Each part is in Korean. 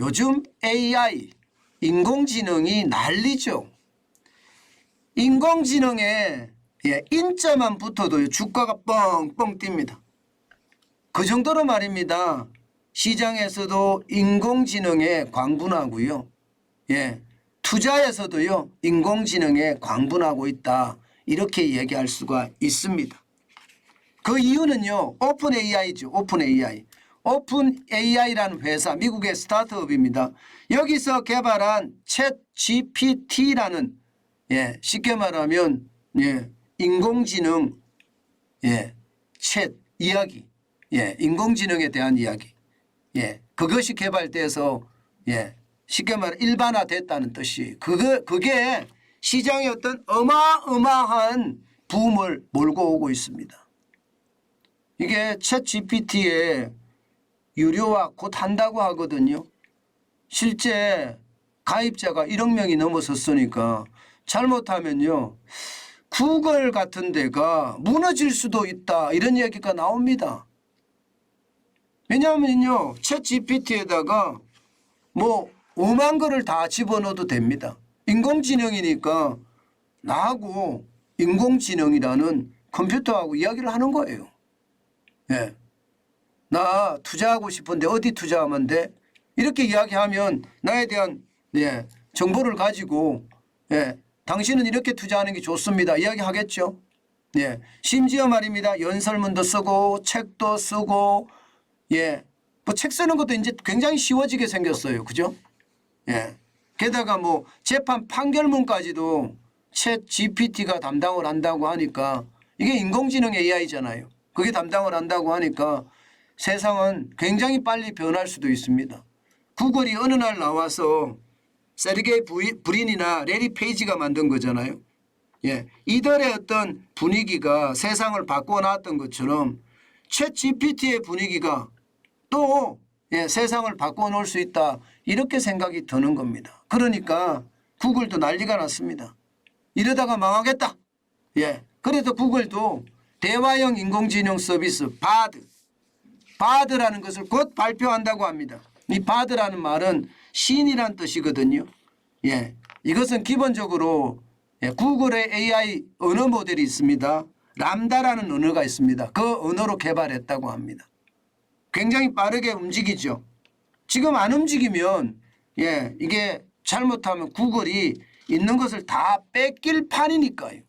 요즘 AI 인공지능이 난리죠. 인공지능에 예, 인자만 붙어도 주가가 뻥뻥 뜁니다. 그 정도로 말입니다. 시장에서도 인공지능에 광분하고요. 예. 투자에서도요. 인공지능에 광분하고 있다. 이렇게 얘기할 수가 있습니다. 그 이유는요. 오픈 AI죠. 오픈 AI. 오픈 AI라는 회사 미국의 스타트업입니다. 여기서 개발한 챗 GPT라는 예, 쉽게 말하면 예, 인공지능 예, 챗 이야기 예, 인공지능에 대한 이야기. 예, 그것이 개발돼서 예, 쉽게 말해 일반화됐다는 뜻이 그거 그게 시장에 어떤 어마어마한 붐을 몰고 오고 있습니다. 이게 챗 GPT의 유료화 곧 한다고 하거든요. 실제 가입자가 1억 명이 넘어섰으니까 잘못하면요. 구글 같은 데가 무너질 수도 있다. 이런 얘기가 나옵니다. 왜냐하면요. 챗 GPT에다가 뭐 5만 거를 다 집어넣어도 됩니다. 인공지능이니까 나하고 인공지능이라는 컴퓨터하고 이야기를 하는 거예요. 예. 나 투자하고 싶은데 어디 투자하면 돼? 이렇게 이야기하면 나에 대한 예, 정보를 가지고 예, 당신은 이렇게 투자하는 게 좋습니다. 이야기하겠죠. 예. 심지어 말입니다. 연설문도 쓰고 책도 쓰고 예. 뭐 책 쓰는 것도 이제 굉장히 쉬워지게 생겼어요. 그죠? 예. 게다가 뭐 재판 판결문까지도 챗 GPT가 담당을 한다고 하니까 이게 인공지능 AI잖아요. 그게 담당을 한다고 하니까 세상은 굉장히 빨리 변할 수도 있습니다. 구글이 어느 날 나와서 세르게이 브린이나 레리 페이지가 만든 거잖아요. 예. 이들의 어떤 분위기가 세상을 바꿔놨던 것처럼 챗 GPT의 분위기가 또 예, 세상을 바꿔놓을 수 있다. 이렇게 생각이 드는 겁니다. 그러니까 구글도 난리가 났습니다. 이러다가 망하겠다. 예. 그래서 구글도 대화형 인공지능 서비스 바드, 바드라는 것을 곧 발표한다고 합니다. 이 바드라는 말은 신이란 뜻이거든요. 예. 이것은 기본적으로 예, 구글의 AI 언어 모델이 있습니다. 람다라는 언어가 있습니다. 그 언어로 개발했다고 합니다. 굉장히 빠르게 움직이죠. 지금 안 움직이면 예, 이게 잘못하면 구글이 있는 것을 다 뺏길 판이니까요.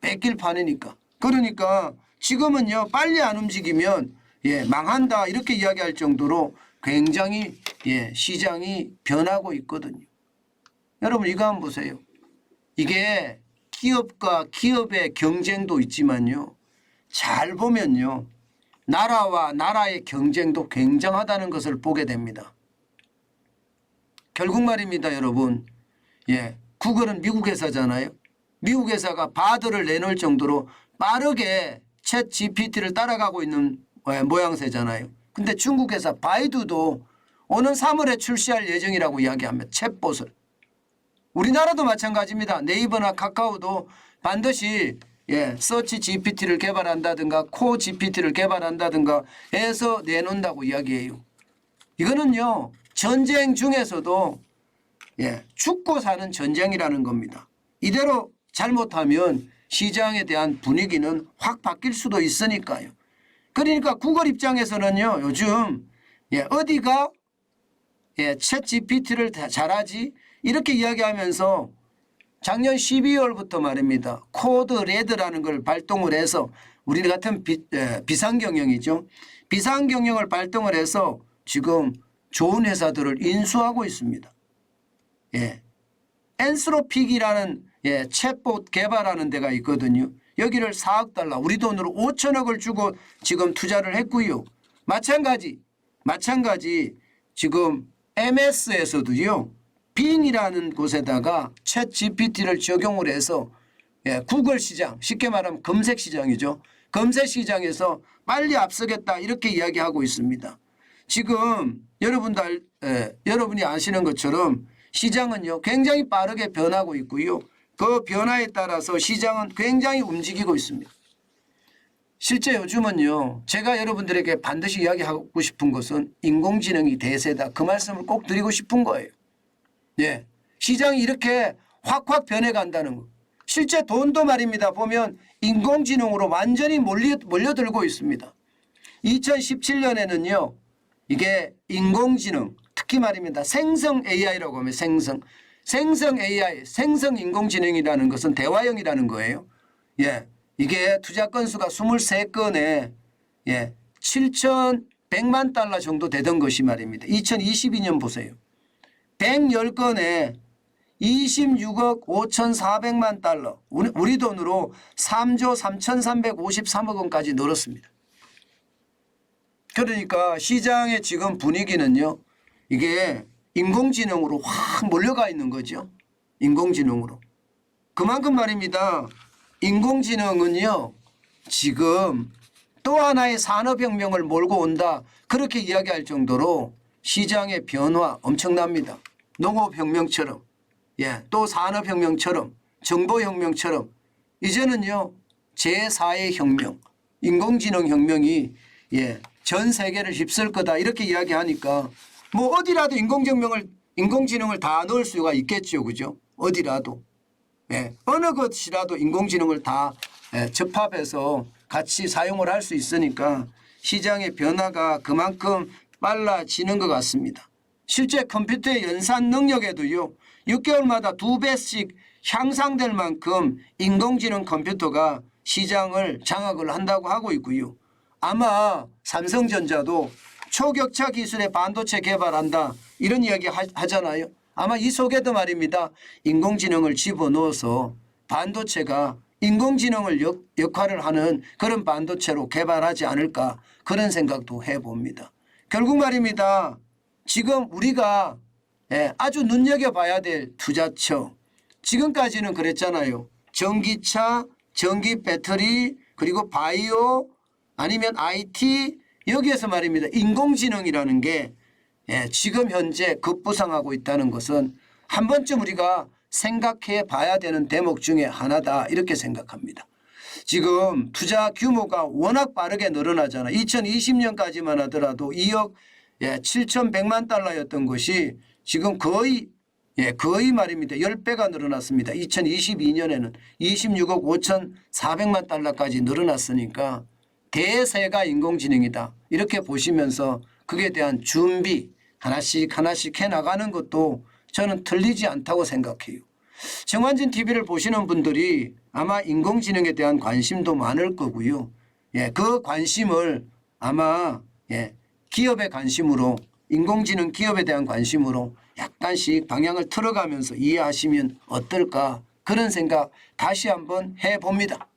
뺏길 판이니까. 그러니까 지금은요 빨리 안 움직이면 예 망한다 이렇게 이야기할 정도로 굉장히 예 시장이 변하고 있거든요. 여러분 이거 한번 보세요. 이게 기업과 기업의 경쟁도 있지만요. 잘 보면요. 나라와 나라의 경쟁도 굉장하다는 것을 보게 됩니다. 결국 말입니다, 여러분. 예. 구글은 미국 회사잖아요. 미국 회사가 바드를 내놓을 정도로 빠르게 챗 GPT를 따라가고 있는 예, 모양새잖아요. 근데 중국 회사 바이두도 오는 3월에 출시할 예정이라고 이야기합니다. 챗봇을. 우리나라도 마찬가지입니다. 네이버나 카카오도 반드시 예, 서치 GPT를 개발한다든가 코 GPT를 개발한다든가 해서 내놓는다고 이야기해요. 이거는요. 전쟁 중에서도 예, 죽고 사는 전쟁이라는 겁니다. 이대로 잘못하면 시장에 대한 분위기는 확 바뀔 수도 있으니까요. 그러니까 구글 입장에서는요. 요즘 예, 어디가 예, 챗 GPT를 잘하지 이렇게 이야기하면서 작년 12월부터 말입니다. 코드 레드라는 걸 발동을 해서 우리 같은 비, 에, 비상경영이죠. 비상경영을 발동을 해서 지금 좋은 회사들을 인수하고 있습니다. 예. 엔스로픽이라는 예, 챗봇 개발하는 데가 있거든요. 여기를 4억 달러, 우리 돈으로 5천억을 주고 지금 투자를 했고요. 마찬가지, 마찬가지 지금 MS에서도요. 빙이라는 곳에다가 챗 GPT를 적용을 해서 예, 구글 시장, 쉽게 말하면 검색 시장이죠. 검색 시장에서 빨리 앞서겠다 이렇게 이야기하고 있습니다. 지금 여러분들 예, 여러분이 아시는 것처럼 시장은요 굉장히 빠르게 변하고 있고요. 그 변화에 따라서 시장은 굉장히 움직이고 있습니다. 실제 요즘은요. 제가 여러분들에게 반드시 이야기하고 싶은 것은 인공지능이 대세다. 그 말씀을 꼭 드리고 싶은 거예요. 예. 시장이 이렇게 확확 변해간다는 거. 실제 돈도 말입니다. 보면 인공지능으로 완전히 몰리, 몰려들고 있습니다. 2017년에는요. 이게 인공지능 특히 말입니다. 생성 AI라고 하면 생성. 생성 AI, 생성 인공지능이라는 것은 대화형이라는 거예요. 예. 이게 투자 건수가 23건에 예. 7,100만 달러 정도 되던 것이 말입니다. 2022년 보세요. 110건에 26억 5,400만 달러. 우리, 우리 돈으로 3조 3,353억 원까지 늘었습니다. 그러니까 시장의 지금 분위기는요. 이게 인공지능으로 확 몰려가 있는 거죠. 인공지능으로. 그만큼 말입니다. 인공지능은요. 지금 또 하나의 산업혁명을 몰고 온다. 그렇게 이야기할 정도로 시장의 변화 엄청납니다. 농업혁명처럼 예, 또 산업혁명처럼 정보혁명처럼 이제는요 제4의 혁명, 인공지능 혁명이 예, 전 세계를 휩쓸 거다 이렇게 이야기하니까 뭐 어디라도 인공지능을 인공지능을 다 넣을 수가 있겠죠, 그죠? 어디라도 예, 어느 것이라도 인공지능을 다 예, 접합해서 같이 사용을 할 수 있으니까 시장의 변화가 그만큼 빨라지는 것 같습니다. 실제 컴퓨터의 연산 능력에도요. 6개월마다 두 배씩 향상될 만큼 인공지능 컴퓨터가 시장을 장악을 한다고 하고 있고요. 아마 삼성전자도 초격차 기술의 반도체 개발한다 이런 이야기 하- 하잖아요. 아마 이 속에도 말입니다. 인공지능을 집어넣어서 반도체가 인공지능을 역, 역할을 하는 그런 반도체로 개발하지 않을까 그런 생각도 해봅니다. 결국 말입니다. 지금 우리가 예, 아주 눈여겨봐야 될 투자처 지금까지는 그랬잖아요. 전기차, 전기 배터리 그리고 바이오 아니면 IT 여기에서 말입니다. 인공지능이라는 게 예, 지금 현재 급부상하고 있다는 것은 한 번쯤 우리가 생각해 봐야 되는 대목 중에 하나다 이렇게 생각합니다. 지금 투자 규모가 워낙 빠르게 늘어나잖아. 2020년까지만 하더라도 2억 예, 7,100만 달러였던 것이 지금 거의 예, 거의 말입니다. 10배가 늘어났습니다. 2022년에는 26억 5,400만 달러까지 늘어났으니까 대세가 인공지능이다. 이렇게 보시면서 그에 대한 준비 하나씩 하나씩 해 나가는 것도 저는 틀리지 않다고 생각해요. 정환진 TV를 보시는 분들이 아마 인공지능에 대한 관심도 많을 거고요. 예, 그 관심을 아마 예, 기업의 관심으로 인공지능 기업에 대한 관심으로 약간씩 방향을 틀어가면서 이해하시면 어떨까 그런 생각 다시 한번 해 봅니다.